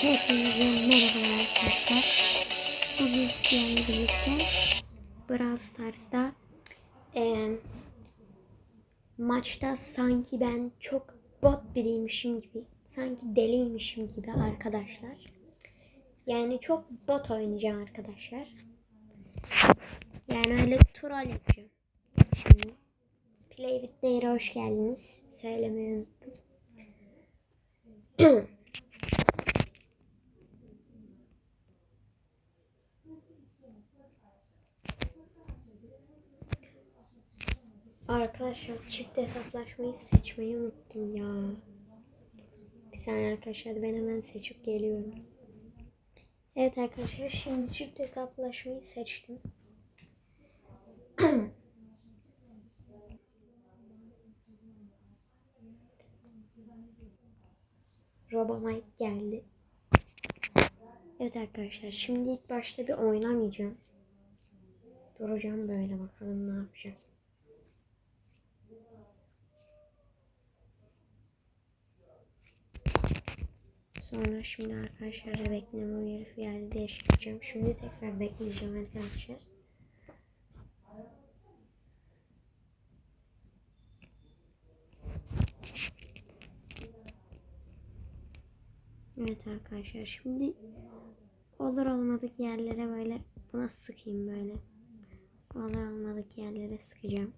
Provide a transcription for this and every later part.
Hepinize merhaba arkadaşlar. Bugün sizlerle birlikte Brawl Stars'ta eee, maçta sanki ben çok bot biriymişim gibi, sanki deliymişim gibi arkadaşlar. Yani çok bot oynayacağım arkadaşlar. Yani öyle troll yapacağım. Şimdi Play with Nehir'e hoş geldiniz. Söylemeyi unuttum. Arkadaşlar çift hesaplaşmayı seçmeyi unuttum ya. Bir saniye arkadaşlar ben hemen seçip geliyorum. Evet arkadaşlar şimdi çift hesaplaşmayı seçtim. Robomite geldi. Evet arkadaşlar şimdi ilk başta bir oynamayacağım. Duracağım böyle bakalım ne yapacağım. Sonra şimdi arkadaşlar bekleme uyarısı geldi diye çıkacağım. Şimdi tekrar bekleyeceğim arkadaşlar. Evet arkadaşlar şimdi olur olmadık yerlere böyle buna sıkayım böyle. Olur olmadık yerlere sıkacağım.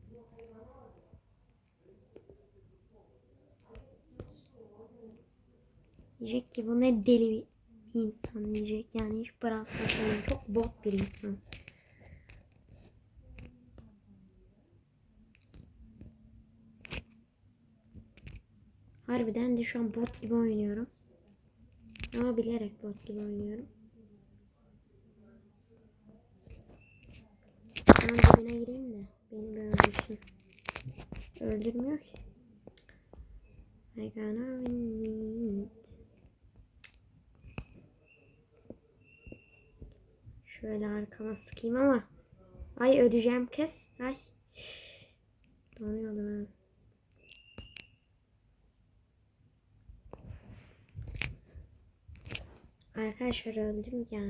Diyecek ki bu ne deli bir insan diyecek. Yani hiç bırakmasın. Çok bot bir insan. Harbiden de şu an bot gibi oynuyorum. Ama bilerek bot gibi oynuyorum. Ben dibine gireyim de beni bir öldürsün. Öldürmüyor ki. I gonna win Şöyle arkama sıkayım ama. Ay ödeyeceğim kız. Ay. Donuyordum ha. Arkadaşlar öldüm ya.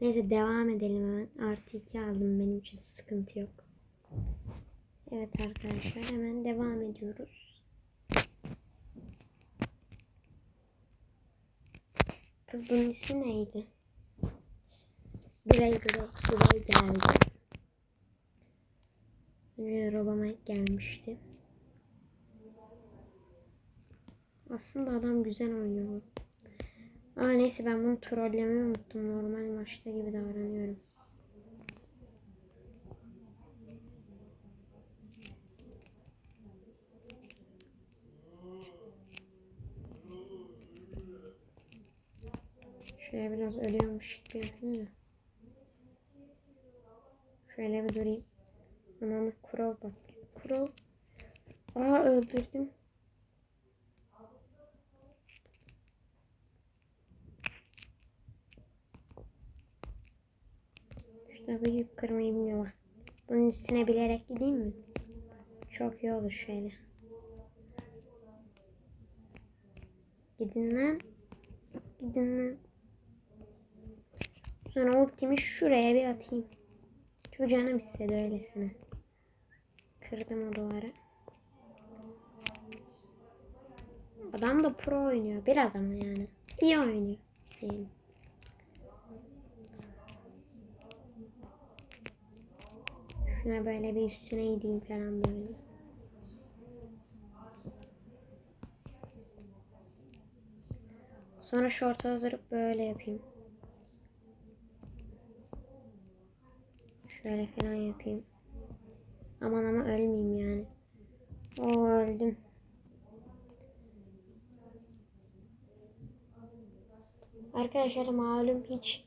Neyse devam edelim hemen. Artı 2 aldım benim için sıkıntı yok. Evet arkadaşlar hemen devam ediyoruz. Kız bunun ismi neydi? Grey Grey Grey geldi. Önce Robamite gelmişti. Aslında adam güzel oynuyor. Aa neyse ben bunu trollemeyi unuttum. Normal maçta gibi davranıyorum. Şöyle biraz ölüyormuş gibi. Şöyle bir durayım. Anamı kuro bak. Kuro. Aa öldürdüm. Şurada büyük kırmayı bilmiyorum. Bunun üstüne bilerek gideyim mi? Çok iyi olur şöyle. Gidin lan. Gidin lan. Sonra ultimi şuraya bir atayım. Çok canım istedi öylesine. Kırdım o duvarı. Adam da pro oynuyor. Biraz ama yani. İyi oynuyor. Diyelim. Şuna böyle bir üstüne gideyim falan böyle. Sonra şortu hazırıp böyle yapayım. Şöyle falan yapayım. Aman ama ölmeyeyim yani. O öldüm. Arkadaşlar malum hiç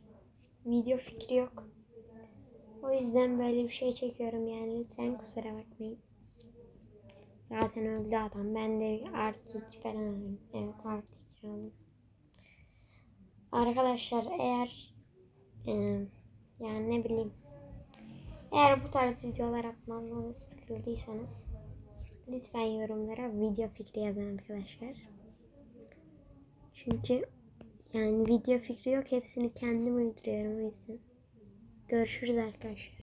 video fikri yok. O yüzden böyle bir şey çekiyorum yani lütfen kusura bakmayın. Zaten öldü adam. Ben de artı 2 falan aldım. Evet artı 2 aldım. Arkadaşlar eğer yani ne bileyim eğer bu tarz videolar atmamdan sıkıldıysanız lütfen yorumlara video fikri yazın arkadaşlar. Çünkü Yani video fikri yok. Hepsini kendim uyduruyorum o yüzden. Görüşürüz arkadaşlar.